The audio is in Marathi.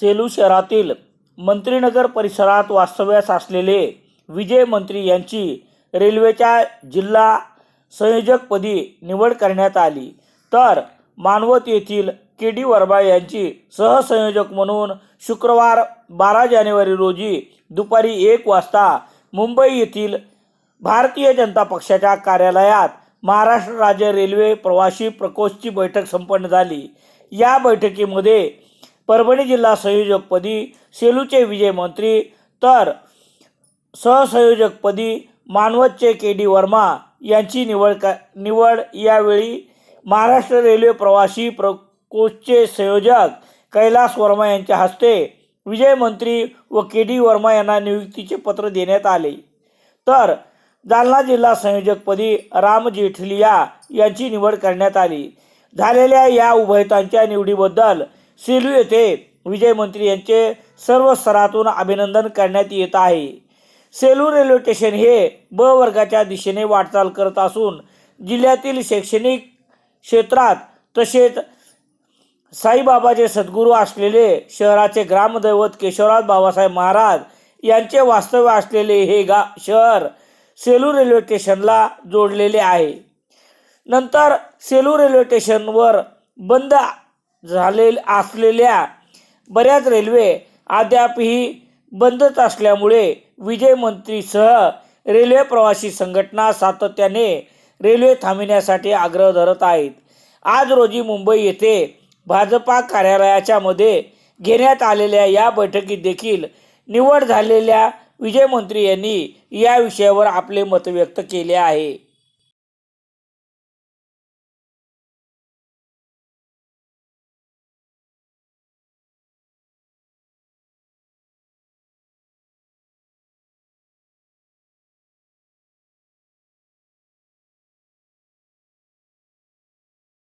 सेलू शहरातील मंत्रीनगर परिसरात वास्तव्यास असलेले विजय मंत्री यांची रेल्वेच्या जिल्हा संयोजकपदी निवड करण्यात आली. तर मानवत येथील के डी वर्मा यांची सहसंयोजक म्हणून शुक्रवार बारा जानेवारी रोजी दुपारी एक वाजता मुंबई येथील भारतीय जनता पक्षाच्या कार्यालयात महाराष्ट्र राज्य रेल्वे प्रवासी प्रकोष्ठची बैठक संपन्न झाली. या बैठकीमध्ये परभणी जिल्हा संयोजकपदी सेलूचे विजय मंत्री तर सहसंयोजकपदी मानवतचे के डी वर्मा यांची निवड का निवड यावेळी महाराष्ट्र रेल्वे प्रवासी प्रकोष्ठचे संयोजक कैलास वर्मा यांच्या हस्ते विजय मंत्री व के डी वर्मा यांना नियुक्तीचे पत्र देण्यात आले. तर जालना जिल्हा संयोजकपदी राम जेठलिया यांची निवड करण्यात आली. झालेल्या या उभयतांच्या निवडीबद्दल सेलू येथे विजय मंत्री यांचे सर्व स्तरातून अभिनंदन करण्यात येत आहे. सेलू रेल्वे स्टेशन हे ब वर्गाच्या दिशेने वाटचाल करत असून जिल्ह्यातील शैक्षणिक क्षेत्रात तसेच साईबाबाचे सद्गुरू असलेले शहराचे ग्रामदैवत केशवराज बाबासाहेब महाराज यांचे वास्तव्य असलेले हे गा शहर सेलू रेल्वे स्टेशनला जोडलेले आहे. नंतर सेलू रेल्वे स्टेशनवर बंद झाले असलेल्या बऱ्याच रेल्वे अद्यापही बंदच असल्यामुळे विजय मंत्रीसह रेल्वे प्रवासी संघटना सातत्याने रेल्वे थांबविण्यासाठी आग्रह धरत आहेत. आज रोजी मुंबई येथे भाजपा कार्यालयाच्या मध्ये घेण्यात आलेल्या या बैठकीत देखील निवड झालेल्या विजयमंत्री यांनी या विषयावर आपले मत व्यक्त केले आहे.